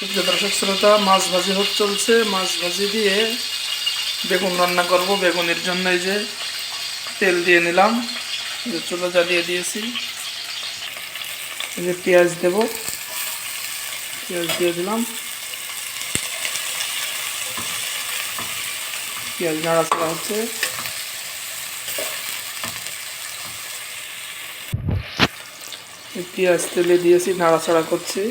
দর্শক শ্রোতা, মাছ ভাজি হোক চলছে, মাছ ভাজি দিয়ে বেগুন রান্না করব। বেগুনের জন্য এই যে তেল দিয়ে নিলাম। চুলো জ্বালিয়ে দিয়েছি। এই যে পেঁয়াজ দেব। পেঁয়াজ দিয়ে দিলাম। পেঁয়াজ নাড়াচাড়া হচ্ছে। পেঁয়াজ তেলে দিয়েছি, নাড়াচাড়া করছি।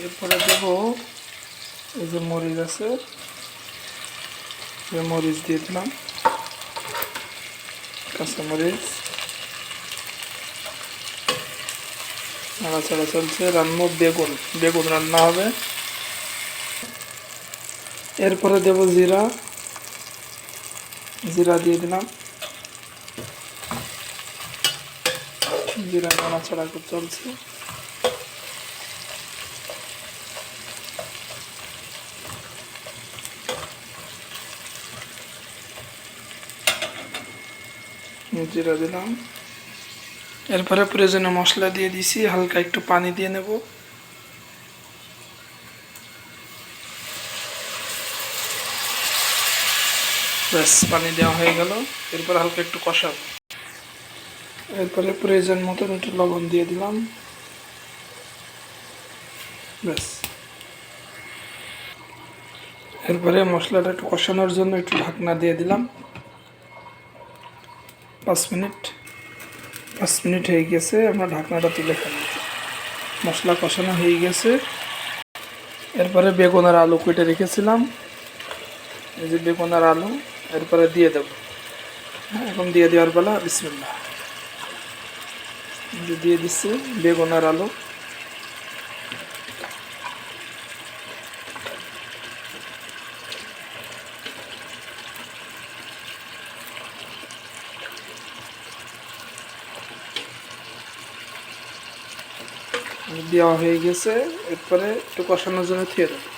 এরপরে দেব এই যে মরিচ আছে এই মরিচ দিয়ে দিলাম, কাঁচা মরিচ। নাড়াচাড়া চলছে, রান্না বেগুন বেগুন রান্না হবে। এরপরে দেব জিরা জিরা দিয়ে দিলাম। জিরা নাড়াচাড়া চলছে। জিরা দিলাম। এরপরে প্রয়োজনীয় মশলা দিয়ে দিছি, হালকা একটু পানি দিয়ে নেব। ব্যাস, পানি দেওয়া হয়ে গেল। এরপর হালকা একটু কষাবো। এরপরে প্রয়োজন মতন একটু লবণ দিয়ে দিলাম। ব্যাস। এরপরে মশলাটা একটু কষানোর জন্য একটু ঢাকনা দিয়ে দিলাম। পাঁচ মিনিট পাঁচ মিনিট হয়ে গেছে, আমরা ঢাকনাটা তুলে ফেলি। মশলা কষানো হয়ে গেছে। এরপরে বেগুন আর আলু কেটে রেখেছিলাম। এই যে বেগুন আর আলু, এরপরে দিয়ে দেব। হ্যাঁ এখন দিয়ে দেওয়ার বেলা বিসমিল্লা দিয়ে দিচ্ছে বেগুন আর আলু। দেওয়া হয়ে গেছে। এরপরে একটু কষানোর জন্য থিয়ে দেবো।